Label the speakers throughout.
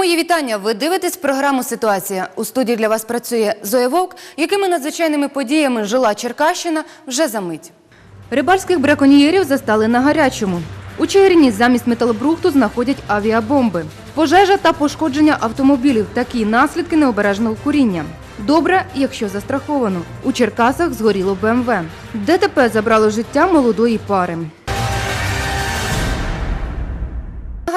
Speaker 1: Мої вітання. Ви дивитесь програму Ситуація. У студії для вас працює Зоя Вовк, якими надзвичайними подіями жила Черкащина вже за мить. Рибальських браконьєрів застали на гарячому. У Чигирині замість металобрухту знаходять авіабомби. Пожежа та пошкодження автомобілів такі наслідки необережного куріння. Добре, якщо застраховано. У Черкасах згоріло БМВ. ДТП забрало життя молодої пари.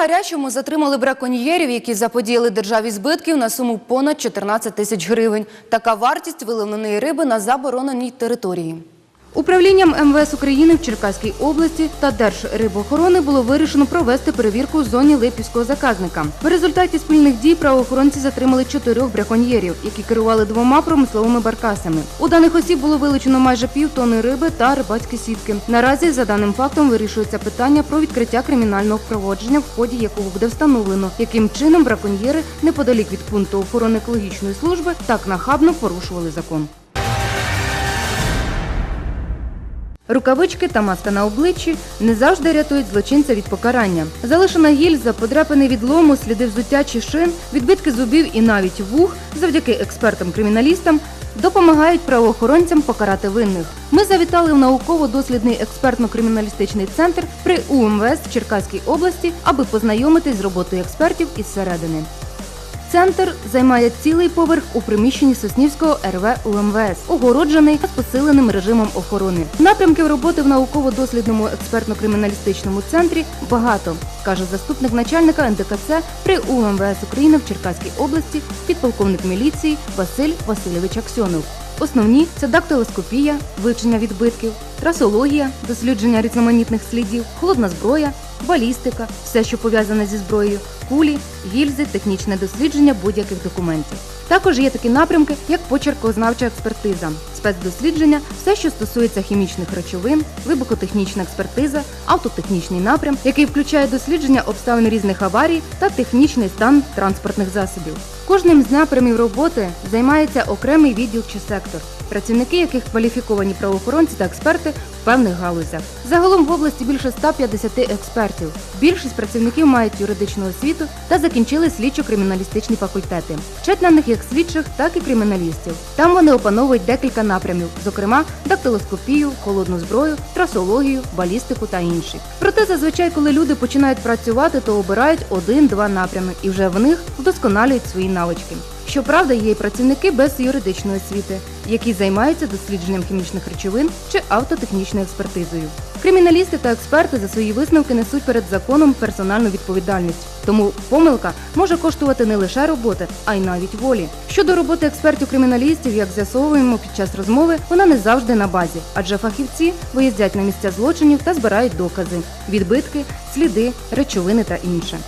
Speaker 1: Гарячому затримали браконьєрів, які заподіяли державі збитків на суму понад 14 тисяч гривень. Така вартість виловленої риби на забороненій території. Управлінням МВС України в Черкаській області та Держрибоохорони було вирішено провести перевірку в зоні Липівського заказника. В результаті спільних дій правоохоронці затримали чотирьох браконьєрів, які керували двома промисловими баркасами. У даних осіб було вилучено майже пів тонни риби та рибацькі сітки. Наразі за даним фактом вирішується питання про відкриття кримінального проводження, в ході якого буде встановлено, яким чином браконьєри неподалік від пункту охорони екологічної служби так нахабно порушували закон. Рукавички та маска на обличчі не завжди рятують злочинця від покарання. Залишена гільза, подряпаний від лому, сліди взуття чи шин, відбитки зубів і навіть вух завдяки експертам-криміналістам допомагають правоохоронцям покарати винних. Ми завітали в науково-дослідний експертно-криміналістичний центр при УМВС в Черкаській області, аби познайомитись з роботою експертів із середини. Центр займає цілий поверх у приміщенні Соснівського РВ УМВС, огороджений з посиленим режимом охорони. Напрямків роботи в науково-дослідному експертно-криміналістичному центрі багато, каже заступник начальника НДКЦ при УМВС України в Черкаській області, підполковник міліції Василь Васильович Аксьонов. Основні це дактилоскопія, вивчення відбитків, трасологія, дослідження різноманітних слідів, холодна зброя, балістика, все, що пов'язане зі зброєю, кулі, гільзи, технічне дослідження будь-яких документів. Також є такі напрямки, як почеркознавча експертиза, спецдослідження, все, що стосується хімічних речовин, вибухотехнічна експертиза, автотехнічний напрям, який включає дослідження обставин різних аварій та технічний стан транспортних засобів. Кожним з напрямів роботи займається окремий відділ чи сектор, працівники яких кваліфіковані правоохоронці та експерти в певних галузях. Загалом в області більше 150 експертів. Більшість працівників мають юридичну освіту та закінчили слідчо-криміналістичні факультети. Вчать на них як слідчих, так і криміналістів. Там вони опановують декілька напрямів, зокрема дактилоскопію, холодну зброю, трасологію, балістику та інші. Проте зазвичай, коли люди починають працювати, то обирають один-два напрями і вже в них вдосконалюють свої навички. Щоправда, є й працівники без юридичної освіти, які займаються дослідженням хімічних речовин чи автотехнічною експертизою. Криміналісти та експерти за свої висновки несуть перед законом персональну відповідальність. Тому помилка може коштувати не лише роботи, а й навіть волі. Щодо роботи експертів-криміналістів, як з'ясовуємо під час розмови, вона не завжди на базі, адже фахівці виїздять на місця злочинів та збирають докази, відбитки, сліди, речовини та інше.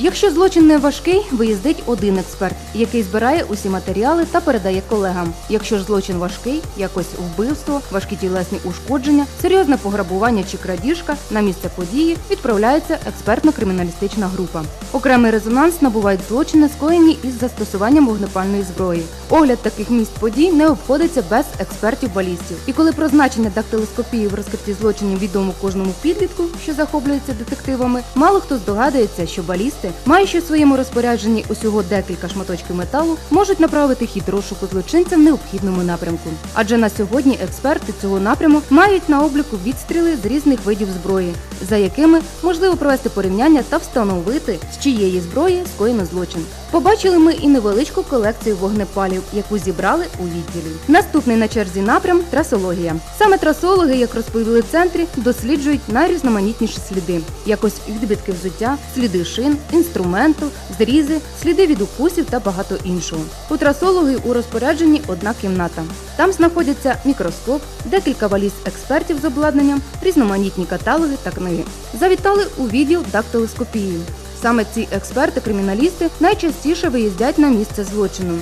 Speaker 1: Якщо злочин не важкий, виїздить один експерт, який збирає усі матеріали та передає колегам. Якщо ж злочин важкий, якось вбивство, важкі тілесні ушкодження, серйозне пограбування чи крадіжка, на місце події відправляється експертно-криміналістична група. Окремий резонанс набувають злочини, скоєні із застосуванням вогнепальної зброї. Огляд таких місць подій не обходиться без експертів-балістів. І коли про значення дактилоскопії в розкритті злочинів відомо кожному підлітку, що захоплюється детективами, мало хто здогадується, що балісти, маючи в своєму розпорядженні усього декілька шматочків металу, можуть направити хід розшуку злочинця в необхідному напрямку. Адже на сьогодні експерти цього напряму мають на обліку відстріли з різних видів зброї, за якими можливо провести порівняння та встановити, з чиєї зброї скоєно злочин. Побачили ми і невеличку колекцію вогнепалів, яку зібрали у відділі. Наступний на черзі напрям трасологія. Саме трасологи, як розповіли в центрі, досліджують найрізноманітніші сліди, якось відбитки взуття, сліди шин, інструменту, зрізи, сліди від укусів та багато іншого. У трасологи у розпорядженні одна кімната. Там знаходяться мікроскоп, декілька валіз експертів з обладнанням, різноманітні каталоги та книги. Завітали у відділ дактилоскопії. Саме ці експерти-криміналісти найчастіше виїздять на місце злочину.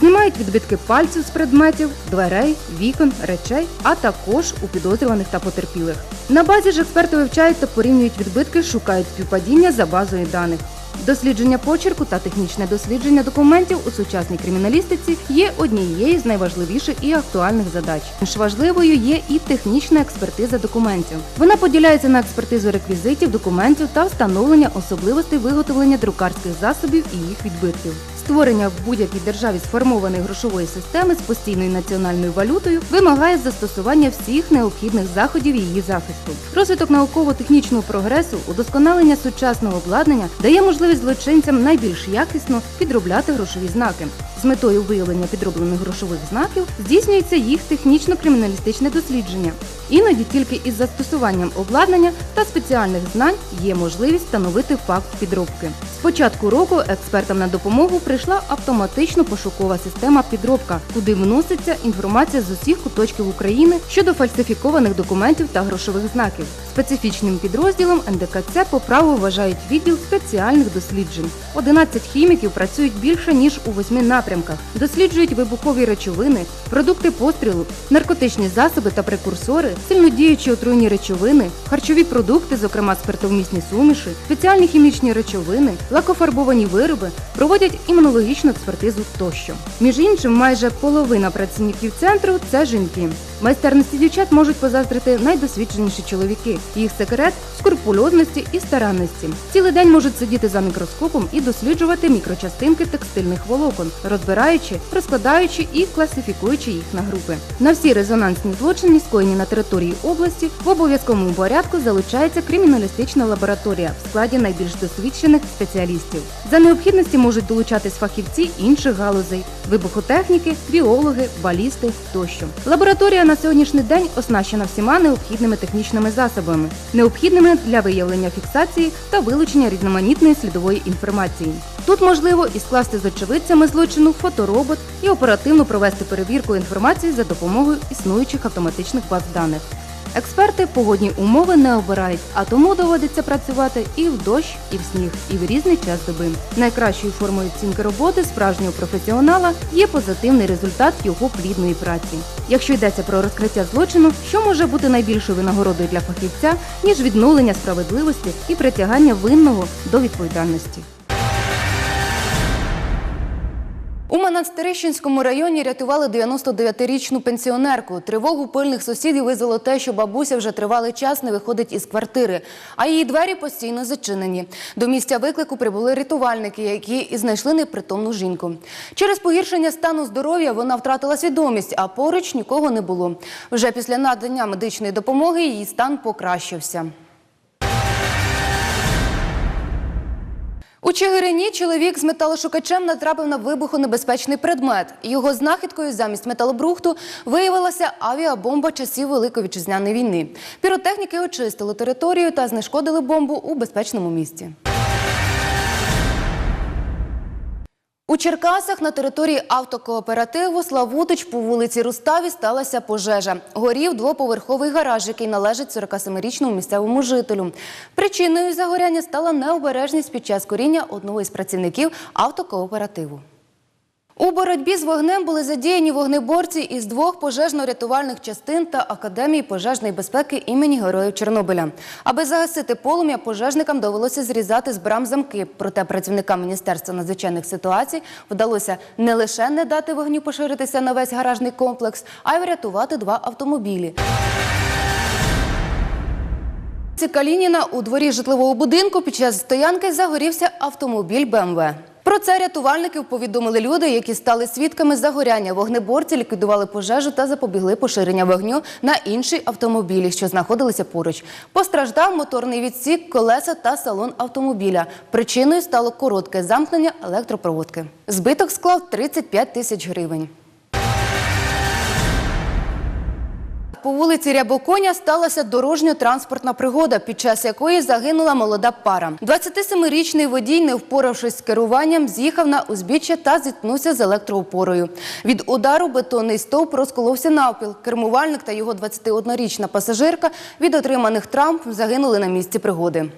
Speaker 1: Знімають відбитки пальців з предметів, дверей, вікон, речей, а також у підозрюваних та потерпілих. На базі ж експерти вивчають та порівнюють відбитки, шукають співпадіння за базою даних. Дослідження почерку та технічне дослідження документів у сучасній криміналістиці є однією з найважливіших і актуальних задач. Менш важливою є і технічна експертиза документів. Вона поділяється на експертизу реквізитів, документів та встановлення особливостей виготовлення друкарських засобів і їх відбитків. Створення в будь-якій державі сформованої грошової системи з постійною національною валютою вимагає застосування всіх необхідних заходів її захисту. Розвиток науково-технічного прогресу, удосконалення сучасного обладнання дає можливість злочинцям найбільш якісно підробляти грошові знаки. З метою виявлення підроблених грошових знаків здійснюється їх технічно-криміналістичне дослідження. Іноді тільки із застосуванням обладнання та спеціальних знань є можливість встановити факт підробки. З початку року експертам на допомогу прийшла автоматично пошукова система підробка, куди вноситься інформація з усіх куточків України щодо фальсифікованих документів та грошових знаків. Специфічним підрозділом НДКЦ по праву вважають відділ спеціальних досліджень. 11 хіміків працюють більше ніж у восьми напрямках, досліджують вибухові речовини, продукти пострілу, наркотичні засоби та прекурсори, сильнодіючі отруйні речовини, харчові продукти, зокрема спиртовмісні суміші, спеціальні хімічні речовини, лакофарбовані вироби, проводять імунологічну експертизу тощо. Між іншим, майже половина працівників центру це жінки. Майстерності дівчат можуть позаздрити найдосвідченіші чоловіки. Їх секрет скрупульозності і старанності. Цілий день можуть сидіти за мікроскопом і досліджувати мікрочастинки текстильних волокон, розбираючи, розкладаючи і класифікуючи їх на групи. На всі резонансні злочини, скоєні на території області, в обов'язковому порядку залучається криміналістична лабораторія в складі найбільш досвідчених спеціалістів. За необхідності можуть долучатись фахівці інших галузей вибухотехніки, біологи, балісти тощо. Лабораторія на сьогоднішній день оснащена всіма необхідними технічними засобами, необхідними для виявлення фіксації та вилучення різноманітної слідової інформації. Тут можливо і скласти з очевидцями злочину фоторобот і оперативно провести перевірку інформації за допомогою існуючих автоматичних баз даних. Експерти погодні умови не обирають, а тому доводиться працювати і в дощ, і в сніг, і в різний час доби. Найкращою формою оцінки роботи справжнього професіонала є позитивний результат його плідної праці. Якщо йдеться про розкриття злочину, що може бути найбільшою винагородою для фахівця, ніж відновлення справедливості і притягання винного до відповідальності. У Монастирищенському районі рятували 99-річну пенсіонерку. Тривогу пильних сусідів визвало те, що бабуся вже тривалий час не виходить із квартири, а її двері постійно зачинені. До місця виклику прибули рятувальники, які і знайшли непритомну жінку. Через погіршення стану здоров'я вона втратила свідомість, а поруч нікого не було. Вже після надання медичної допомоги її стан покращився. У Чигирині чоловік з металошукачем натрапив на вибухонебезпечний предмет. Його знахідкою замість металобрухту виявилася авіабомба часів Великої вітчизняної війни. Піротехніки очистили територію та знешкодили бомбу у безпечному місці. У Черкасах на території автокооперативу Славутич по вулиці Руставі сталася пожежа. Горів двоповерховий гараж, який належить 47-річному місцевому жителю. Причиною загоряння стала необережність під час коріння одного із працівників автокооперативу. У боротьбі з вогнем були задіяні вогнеборці із двох пожежно-рятувальних частин та Академії пожежної безпеки імені Героїв Чорнобиля. Аби загасити полум'я, пожежникам довелося зрізати з брам замки. Проте працівникам Міністерства надзвичайних ситуацій вдалося не лише не дати вогню поширитися на весь гаражний комплекс, а й врятувати два автомобілі. Калініна у дворі житлового будинку під час стоянки загорівся автомобіль БМВ. Про це рятувальників повідомили люди, які стали свідками загоряння. Вогнеборці ліквідували пожежу та запобігли поширення вогню на інші автомобілі, що знаходилися поруч. Постраждав моторний відсік, колеса та салон автомобіля. Причиною стало коротке замкнення електропроводки. Збиток склав 35 тисяч гривень. По вулиці Рябоконя сталася дорожньо-транспортна пригода, під час якої загинула молода пара. 27-річний водій, не впоравшись з керуванням, з'їхав на узбіччя та зіткнувся з електроопорою. Від удару бетонний стовп розколовся навпіл. Кермувальник та його 21-річна пасажирка від отриманих травм загинули на місці пригоди.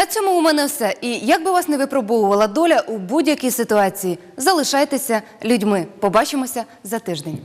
Speaker 1: На цьому у мене все. І як би вас не випробовувала доля у будь-якій ситуації, залишайтеся людьми. Побачимося за тиждень.